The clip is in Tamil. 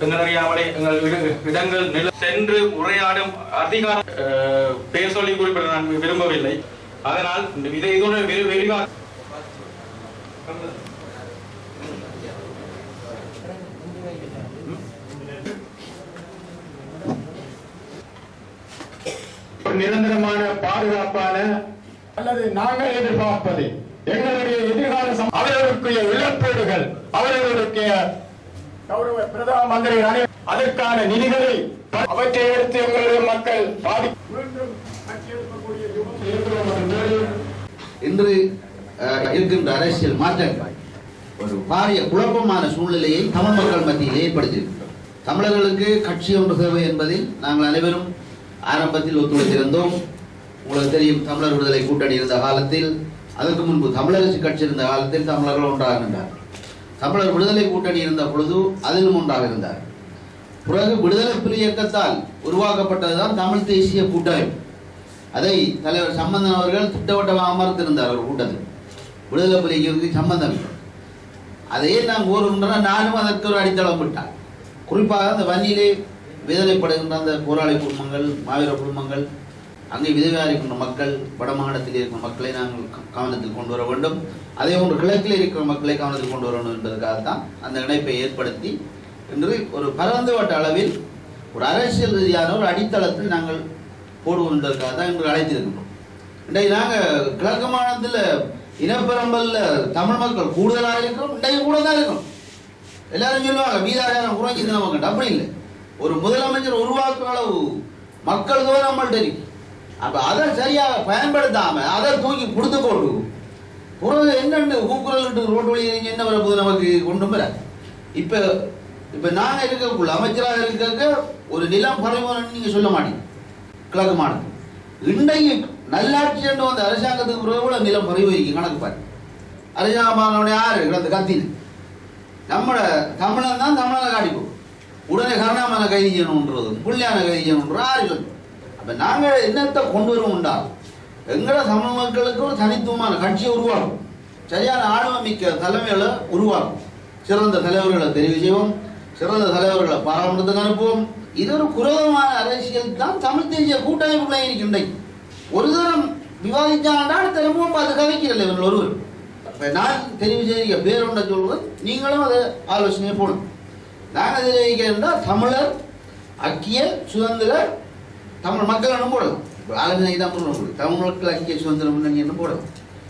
எங்களறியாமலே எங்கள் இடங்கள் நில சென்று உரையாடும் அதிகார அஹ், சொல்லி குறிப்பிட நான் விரும்பவில்லை. அதனால் இதை இதோட வெ- ஒரு நிரந்தரமான பாதுகாப்பான அல்லது நாங்கள் எதிர்பார்ப்பது. எங்களுடைய எதிர்கால சம- அவர்களுக்குரிய இழப்பீடுகள் அவர்களுடைய கௌரவ பிரதம மந்திரி அதற்கான நிதிகளை அவற்றை எடுத்து எங்களுடைய மக்கள் பாதி இன்று இருக்கின்ற அரசியல் மாற்றங்கள் ஒரு பாரிய குழப்பமான சூழ்நிலையை தமிழ் மக்கள் மத்தியில் ஏற்படுத்தியிருக்கின்றோம் தமிழர்களுக்கு கட்சி ஒன்று தேவை என்பதில் நாங்கள் அனைவரும் ஆரம்பத்தில் ஒத்துழைத்திருந்தோம். உங்களுக்கு தெரியும் தமிழர் விடுதலை கூட்டணி இருந்த காலத்தில் அதற்கு முன்பு தமிழரசு கட்சி இருந்த காலத்தில் தமிழர்கள் ஒன்றாக இருந்தார் தமிழர் விடுதலை கூட்டணி இருந்த பொழுது அதிலும் ஒன்றாக இருந்தார். பிறகு விடுதலை புலி இயக்கத்தால் உருவாக்கப்பட்டதுதான் தமிழ் தேசிய கூட்டமைப்பு அதை தலைவர் சம்பந்தன் அவர்கள் திட்டவட்டமாக அமர்த்திருந்தார் ஒரு கூட்டத்தில். விடுதலை புலிக்கு சம்பந்தம் அதையே நான் கூறுகின்றன நானும் அதற்கு ஒரு அடித்தளம் விட்டார். குறிப்பாக அந்த வன்னியிலே விதலைப்படுகின்ற அந்த போராளி குடும்பங்கள் மாவீர குடும்பங்கள் அங்கே விதவையாக இருக்கின்ற மக்கள் வடமாகாணத்தில் இருக்கிற மக்களை நாங்கள் கவனத்தில் கொண்டு வர வேண்டும். அதே போன்று கிழக்கில் இருக்கிற மக்களை கவனத்தில் கொண்டு வரணும் என்பதற்காகத்தான் அந்த இணைப்பை ஏற்படுத்தி இன்று ஒரு பரந்துவட்ட அளவில் ஒரு அரசியல் ரீதியான ஒரு அடித்தளத்தில் நாங்கள் போடுவோம் என்பதற்காக தான் இன்று அழைத்திருக்கின்றோம். இன்றைக்கு நாங்கள் கிழக்கு மாநிலத்தில் இனப்பெரம்பல்ல தமிழ் மக்கள் கூடுதலாக இருக்கிறோம் இன்றைக்கு கூட தான் இருக்கிறோம். எல்லாரும் சொல்லுவாங்க வீதாச்சாரம் குறைஞ்சி நமக்கு. அப்படி இல்லை. ஒரு முதலமைச்சர் உருவாக்குற அளவு மக்கள் தொகை நம்மள்ட்ட இருக்கு. அப்ப அதை சரியாக பயன்படுத்தாம அதை தூக்கி கொடுத்து போட்டு பிறகு என்னென்னு கூக்குரல் ரோட்டு வழி என்ன வரப்போகுது நமக்கு? கொண்டு வர இப்ப இப்ப நாங்கள் இருக்கக்குள்ள அமைச்சராக இருக்க ஒரு நிலம் பறிமுதல் நீங்க சொல்ல மாட்டீங்க. கிழக்கு மாநிலம். இன்றைக்கு நல்லாட்சி என்று வந்த அரசாங்கத்துக்கு பிறகு கூட நிலம் பறிவு கணக்கு பாரு. அரசாங்கமான யாரு? கிடந்து கத்தின நம்மட தமிழன் தான் தமிழனை காட்டிப்போம். உடனே கருணாமனை கைது செய்யணுன்றதும் புள்ளியான கைது செய்யணுன்ற ஆறுகள் அப்போ நாங்கள் என்னத்தை கொண்டு வருவோம்டா எங்களை தமிழ் மக்களுக்கு ஒரு தனித்துவமான கட்சியை உருவாகும். சரியான ஆளுமை தலைமைகளை உருவாகும். சிறந்த தலைவர்களை தெரிவு செய்வோம் சிறந்த தலைவர்களை பாராளுமன்றத்துக்கு அனுப்புவோம். இது ஒரு குரோதமான அரசியல் தான் தமிழ் தேசிய கூட்டமைப்புகளை இருக்கின்றன ஒரு தரம் விவாதிச்சாண்டால் திரும்பவும் அது கதைக்கிறல்ல இவர்கள் ஒருவர். நான் தெரிவு செய்ய பேர் ஒன்றை சொல்வது நீங்களும் அதை ஆலோசனை போடணும் தான தெரிவிக்கிறோம்னா தமிழர் அக்கிய சுதந்திர தமிழ் மக்கள் என்ன போடலாம் தான் போடணும் தமிழ் மக்கள் அக்கிய சுதந்திர என்ன போடலாம்